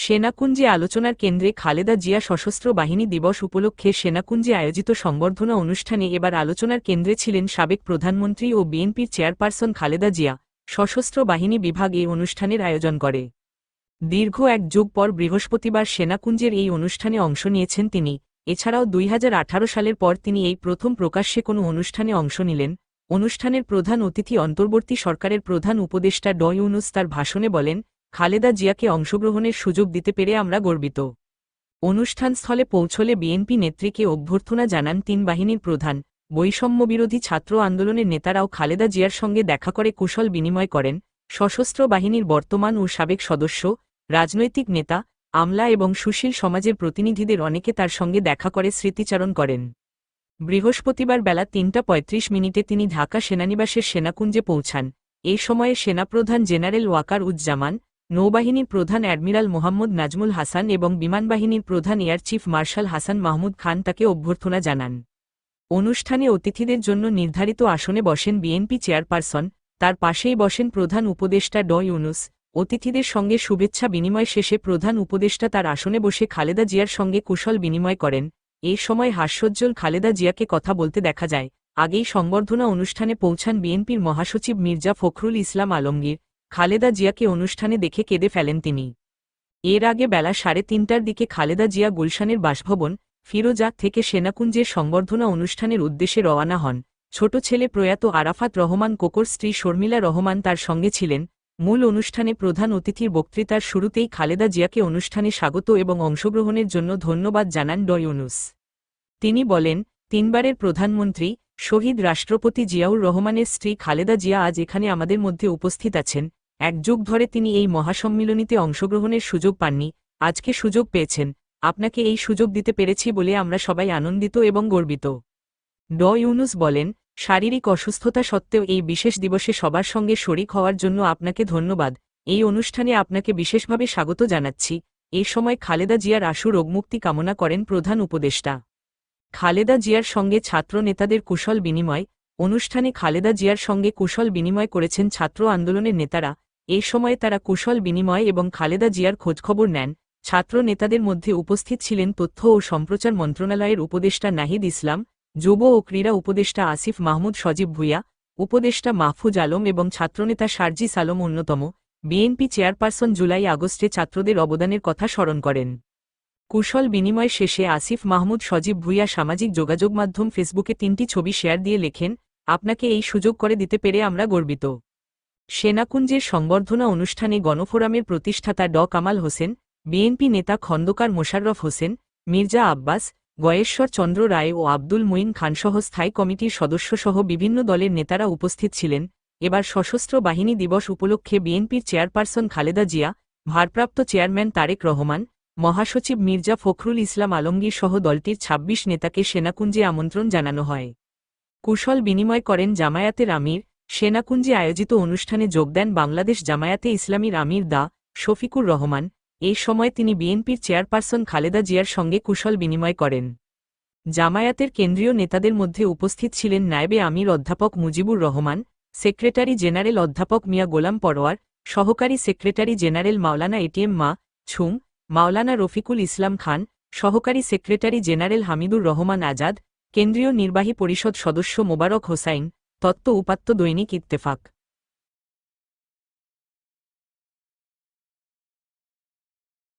সেনাকুঞ্জে আলোচনার কেন্দ্রে খালেদা জিয়া সশস্ত্র বাহিনী দিবস উপলক্ষে সেনাকুঞ্জে আয়োজিত সংবর্ধনা অনুষ্ঠানে এবার আলোচনার কেন্দ্রে ছিলেন সাবেক প্রধানমন্ত্রী ও বিএনপির চেয়ারপারসন খালেদা জিয়া। সশস্ত্র বাহিনী বিভাগ এই অনুষ্ঠানের আয়োজন করে। দীর্ঘ এক যুগ পর বৃহস্পতিবার সেনাকুঞ্জের এই অনুষ্ঠানে অংশ নিয়েছেন তিনি। এছাড়াও দুই হাজার আঠারো সালের পর তিনি এই প্রথম প্রকাশ্যে কোনো অনুষ্ঠানে অংশ নিলেন। অনুষ্ঠানের প্রধান অতিথি অন্তর্বর্তী সরকারের প্রধান উপদেষ্টা ড তার ভাষণে বলেন খালেদা জিয়াকে অংশগ্রহণের সুযোগ দিতে পেরে আমরা গর্বিত। অনুষ্ঠানস্থলে পৌঁছলে বিএনপি নেত্রীকে অভ্যর্থনা জানান তিন বাহিনীর প্রধান। বৈষম্যবিরোধী ছাত্র আন্দোলনের নেতারাও খালেদা জিয়ার সঙ্গে দেখা করে কুশল বিনিময় করেন। সশস্ত্র বাহিনীর বর্তমান ও সাবেক সদস্য, রাজনৈতিক নেতা, আমলা এবং সুশীল সমাজের প্রতিনিধিদের অনেকে তার সঙ্গে দেখা করে স্মৃতিচারণ করেন। বৃহস্পতিবার বেলা তিনটা পঁয়ত্রিশ মিনিটে তিনি ঢাকা সেনানিবাসের সেনাকুঞ্জে পৌঁছান। এই সময়ে সেনাপ্রধান জেনারেল ওয়াকার উজ্জামান নৌবাহিনীর প্রধান অ্যাডমিরাল মোহাম্মদ নাজমুল হাসান এবং বিমানবাহিনীর প্রধান air chief marshal Hasan Mahmud Khan তাকে অভ্যর্থনা জানান। অনুষ্ঠানে অতিথিদের জন্য নির্ধারিত আসনে বসেন বিএনপি চেয়ারপারসন, তার পাশেই বসেন প্রধান উপদেষ্টা ড ইউনুস। অতিথিদের সঙ্গে শুভেচ্ছা বিনিময় শেষে প্রধান উপদেষ্টা তার আসনে বসে খালেদা জিয়ার সঙ্গে কুশল বিনিময় করেন। এই সময় হাস্যোজ্জ্বল খালেদা জিয়াকে কথা বলতে দেখা যায়। আগেই সংবর্ধনা অনুষ্ঠানে পৌঁছান বিএনপির মহাসচিব মির্জা ফখরুল ইসলাম আলমগীর। খালেদা জিয়াকে অনুষ্ঠানে দেখে কেঁদে ফেলেন তিনি। এর আগে বেলা সাড়ে তিনটার দিকে খালেদা জিয়া গুলশানের বাসভবন, ফিরোজা থেকে সেনাকুঞ্জের সংবর্ধনা অনুষ্ঠানের উদ্দেশ্যে রওয়ানা হন। ছোট ছেলে প্রয়াত আরাফাত রহমান কোকর স্ত্রী শর্মিলা রহমান তার সঙ্গে ছিলেন। মূল অনুষ্ঠানে প্রধান অতিথির বক্তৃতার শুরুতেই খালেদা জিয়াকে অনুষ্ঠানে স্বাগত এবং অংশগ্রহণের জন্য ধন্যবাদ জানান ড ইউনুস। তিনি বলেন, তিনবারের প্রধানমন্ত্রী, শহীদ রাষ্ট্রপতি জিয়াউর রহমানের স্ত্রী খালেদা জিয়া আজ এখানে আমাদের মধ্যে উপস্থিত আছেন। এক যুগ ধরে তিনি এই মহাসম্মিলনীতে অংশগ্রহণের সুযোগ পাননি, আজকে সুযোগ পেয়েছেন, আপনাকে এই সুযোগ দিতে পেরেছি বলে আমরা সবাই আনন্দিত এবং গর্বিত। ড. ইউনুস বলেন, শারীরিক অসুস্থতা সত্ত্বেও এই বিশেষ দিবসে সবার সঙ্গে শরিক হওয়ার জন্য আপনাকে ধন্যবাদ, এই অনুষ্ঠানে আপনাকে বিশেষভাবে স্বাগত জানাচ্ছি, এ সময় খালেদা জিয়ার আশু রোগমুক্তি কামনা করেন প্রধান উপদেষ্টা। খালেদা জিয়ার সঙ্গে ছাত্র নেতাদের কুশল বিনিময়, অনুষ্ঠানে খালেদা জিয়ার সঙ্গে কুশল বিনিময় করেছেন ছাত্র আন্দোলনের নেতারা এই সময়ে তারা কুশল বিনিময় এবং খালেদা জিয়ার খোঁজখবর নেন। ছাত্র নেতাদের মধ্যে উপস্থিত ছিলেন তথ্য ও সম্প্রচার মন্ত্রণালয়ের উপদেষ্টা নাহিদ ইসলাম, যুব ও ক্রীড়া উপদেষ্টা আসিফ মাহমুদ সজীব ভুইয়া, উপদেষ্টা মাহফুজ আলম এবং ছাত্রনেতা শারজিস সালম অন্যতম। বিএনপি চেয়ারপারসন জুলাই আগস্টে ছাত্রদের অবদানের কথা স্মরণ করেন। কুশল বিনিময় শেষে আসিফ মাহমুদ সজীব ভুইয়া সামাজিক যোগাযোগ মাধ্যম ফেসবুকে তিনটি ছবি শেয়ার দিয়ে লেখেন, আপনাকে এই সুযোগ করে দিতে পেরে আমরা গর্বিত। সেনাকুঞ্জের সংবর্ধনা অনুষ্ঠানে গণফোরামের প্রতিষ্ঠাতা ড কামাল হোসেন, বিএনপি নেতা খন্দকার মোশাররফ হোসেন, মির্জা আব্বাস, গয়েশ্বর চন্দ্র রায় ও আব্দুল মুইন খানসহ স্থায়ী কমিটির সদস্যসহ বিভিন্ন দলের নেতারা উপস্থিত ছিলেন। এবার সশস্ত্র বাহিনী দিবস উপলক্ষে বিএনপির চেয়ারপারসন খালেদা জিয়া, ভারপ্রাপ্ত চেয়ারম্যান তারেক রহমান, মহাসচিব মির্জা ফখরুল ইসলাম আলমগীর সহ দলটির ২৬ নেতাকে সেনাকুঞ্জে আমন্ত্রণ জানানো হয়। কুশল বিনিময় করেন জামায়াতের আমির সেনাকুঞ্জে আয়োজিত অনুষ্ঠানে যোগ দেন বাংলাদেশ জামায়াতে ইসলামীর আমির দা শফিকুর রহমান। এই সময় তিনি বিএনপির চেয়ারপারসন খালেদা জিয়ার সঙ্গে কুশল বিনিময় করেন। জামায়াতের কেন্দ্রীয় নেতাদের মধ্যে উপস্থিত ছিলেন নায়েবে আমির অধ্যাপক মুজিবুর রহমান, সেক্রেটারি জেনারেল অধ্যাপক মিয়া গোলাম পরোয়ার, সহকারী সেক্রেটারি জেনারেল মাওলানা এটিএম মা ছুম, মাওলানা রফিকুল ইসলাম খান, সহকারী সেক্রেটারি জেনারেল হামিদুর রহমান আজাদ, কেন্দ্রীয় নির্বাহী পরিষদ সদস্য মোবারক হোসাইন তত্ত্ব উপাত্ত দৈনিক ইত্তেফাক।